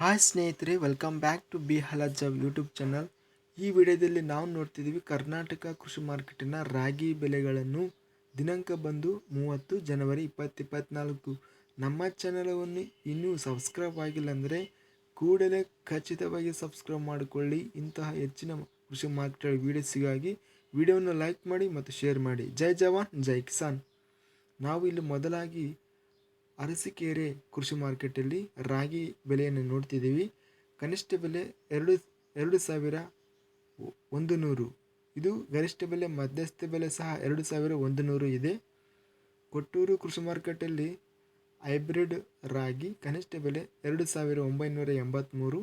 Hi ಸ್ನೇಹಿತರೆ welcome back to ಬಿ ಹಲಜಾಬ್ ಯೂಟ್ಯೂಬ್ ಚಾನಲ್ ಈ ವಿಡಿಯೋದಲ್ಲಿ ನಾವು ನೋಡ್ತಿದ್ದೀವಿ ಕರ್ನಾಟಕ ಕೃಷಿ ಮಾರ್ಕೆಟಿನ ರಾಗಿ ಬೆಲೆಗಳನ್ನು ದಿನಾಂಕ ಬಂದು ಮೂವತ್ತು ಜನವರಿ ಇಪ್ಪತ್ತು ಇಪ್ಪತ್ತ್ನಾಲ್ಕು ನಮ್ಮ ಚಾನಲನ್ನು ಇನ್ನೂ ಸಬ್ಸ್ಕ್ರೈಬ್ ಆಗಿಲ್ಲ ಅಂದರೆ ಕೂಡಲೇ ಖಚಿತವಾಗಿ ಸಬ್ಸ್ಕ್ರೈಬ್ ಮಾಡಿಕೊಳ್ಳಿ. ಇಂತಹ ಹೆಚ್ಚಿನ ಕೃಷಿ ಮಾರ್ಕೆಟ್ ವೀಡಿಯೋಸಿಗಾಗಿ ವಿಡಿಯೋವನ್ನು ಲೈಕ್ ಮಾಡಿ ಮತ್ತು ಶೇರ್ ಮಾಡಿ. ಜೈ ಜವಾನ್, ಜೈ ಕಿಸಾನ್. ನಾವು ಇಲ್ಲಿ ಮೊದಲಾಗಿ ಅರಸೀಕೆರೆ ಕೃಷಿ ಮಾರ್ಕೆಟಲ್ಲಿ ರಾಗಿ ಬೆಲೆಯನ್ನು ನೋಡ್ತಿದ್ದೀವಿ. ಕನಿಷ್ಠ ಬೆಲೆ ಎರಡು ಎರಡು ಸಾವಿರ ಒಂದು ನೂರು ಇದು ಗರಿಷ್ಠ ಬೆಲೆ, ಮಧ್ಯಸ್ಥ ಬೆಲೆ ಸಹ ಎರಡು ಸಾವಿರ ಒಂದು ನೂರು ಇದೆ. ಕೊಟ್ಟೂರು ಕೃಷಿ ಮಾರ್ಕೆಟಲ್ಲಿ ಹೈಬ್ರಿಡ್ ರಾಗಿ ಕನಿಷ್ಠ ಬೆಲೆ ಎರಡು ಸಾವಿರ ಒಂಬೈನೂರ ಎಂಬತ್ತ್ಮೂರು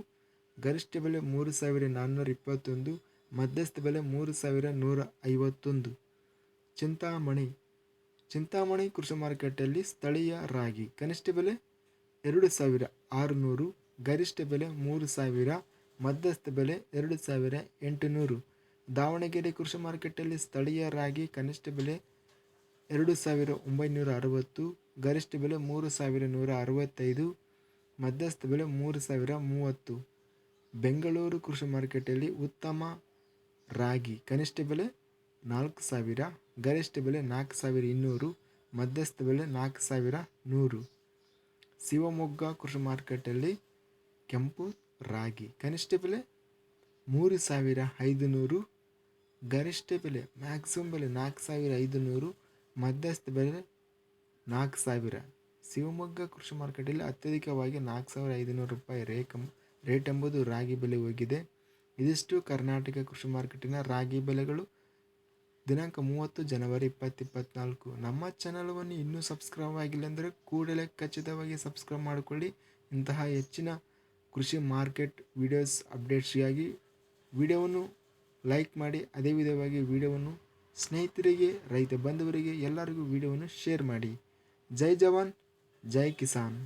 ಗರಿಷ್ಠ ಬೆಲೆ ಮೂರು ಸಾವಿರ ನಾನ್ನೂರ ಇಪ್ಪತ್ತೊಂದು, ಮಧ್ಯಸ್ಥ ಬೆಲೆ ಮೂರು ಸಾವಿರ ನೂರ ಐವತ್ತೊಂದು. ಚಿಂತಾಮಣಿ ಚಿಂತಾಮಣಿ ಕೃಷಿ ಮಾರುಕಟ್ಟೆಯಲ್ಲಿ ಸ್ಥಳೀಯ ರಾಗಿ, ಕನಿಷ್ಠ ಬೆಲೆ ಎರಡು ಸಾವಿರ ಆರುನೂರು, ಗರಿಷ್ಠ ಬೆಲೆ ಮೂರು ಸಾವಿರ, ಮಧ್ಯಸ್ಥ ಬೆಲೆ ಎರಡು ಸಾವಿರ ಎಂಟುನೂರು. ದಾವಣಗೆರೆ ಕೃಷಿ ಮಾರುಕಟ್ಟೆಯಲ್ಲಿ ಸ್ಥಳೀಯ ರಾಗಿ, ಕನಿಷ್ಠ ಬೆಲೆ ಎರಡು ಸಾವಿರ ಒಂಬೈನೂರ ಅರವತ್ತು, ಗರಿಷ್ಠ ಬೆಲೆ ಮೂರು ಸಾವಿರ ನೂರ ಅರವತ್ತೈದು, ಮಧ್ಯಸ್ಥ ಬೆಲೆ ಮೂರು ಸಾವಿರ ಮೂವತ್ತು. ಬೆಂಗಳೂರು ಕೃಷಿ ಮಾರುಕಟ್ಟೆಯಲ್ಲಿ ಉತ್ತಮ ರಾಗಿ, ಕನಿಷ್ಠ ಬೆಲೆ ನಾಲ್ಕು ಸಾವಿರ ಗರಿಷ್ಠ ಬೆಲೆ ನಾಲ್ಕು ಸಾವಿರ ಇನ್ನೂರು, ಮಧ್ಯಸ್ಥ ಬೆಲೆ ನಾಲ್ಕು ಸಾವಿರ ನೂರು. ಶಿವಮೊಗ್ಗ ಕೃಷಿ ಮಾರ್ಕೆಟಲ್ಲಿ ಕೆಂಪು, ರಾಗಿ. ಕನಿಷ್ಠ ಬೆಲೆ ಮೂರು ಸಾವಿರ ಐದುನೂರು. ಗರಿಷ್ಠ ಬೆಲೆ ಮ್ಯಾಕ್ಸಿಮಮ್ ಬೆಲೆ ನಾಲ್ಕು ಸಾವಿರ ಐದುನೂರು. ಮಧ್ಯಸ್ಥ ಬೆಲೆ ನಾಲ್ಕು ಸಾವಿರ. ಶಿವಮೊಗ್ಗ ಕೃಷಿ ಮಾರುಕಟ್ಟೆಯಲ್ಲಿ ಅತ್ಯಧಿಕವಾಗಿ ನಾಲ್ಕು ಸಾವಿರ ಐದುನೂರು ರೂಪಾಯಿ ರೇಕಂ ರೇಟ್ ಎಂಬುದು ರಾಗಿ ಬೆಲೆ ಹೋಗಿದೆ. ಇದಿಷ್ಟು ಕರ್ನಾಟಕ ಕೃಷಿ ಮಾರ್ಕೆಟಿನ ರಾಗಿ ಬೆಲೆಗಳು. ದಿನಾಂಕ ಮೂವತ್ತು ಜನವರಿ ಇಪ್ಪತ್ತು ಇಪ್ಪತ್ತ್ನಾಲ್ಕು ನಮ್ಮ ಚಾನಲ್ವನ್ನು ಇನ್ನೂ ಸಬ್ಸ್ಕ್ರೈಬ್ ಆಗಿಲ್ಲ ಅಂದರೆ ಕೂಡಲೇ ಖಚಿತವಾಗಿ ಸಬ್ಸ್ಕ್ರೈಬ್ ಮಾಡಿಕೊಳ್ಳಿ. ಇಂತಹ ಹೆಚ್ಚಿನ ಕೃಷಿ ಮಾರ್ಕೆಟ್ ವಿಡಿಯೋಸ್ ಅಪ್ಡೇಟ್ಸ್ಗಾಗಿ ವಿಡಿಯೋವನ್ನು ಲೈಕ್ ಮಾಡಿ. ಅದೇ ವಿಧವಾಗಿ ವಿಡಿಯೋವನ್ನು ಸ್ನೇಹಿತರಿಗೆ, ರೈತ ಬಂಧುವರಿಗೆ ಎಲ್ಲರಿಗೂ ವಿಡಿಯೋವನ್ನು ಶೇರ್ ಮಾಡಿ. ಜೈ ಜವಾನ್, ಜೈ ಕಿಸಾನ್.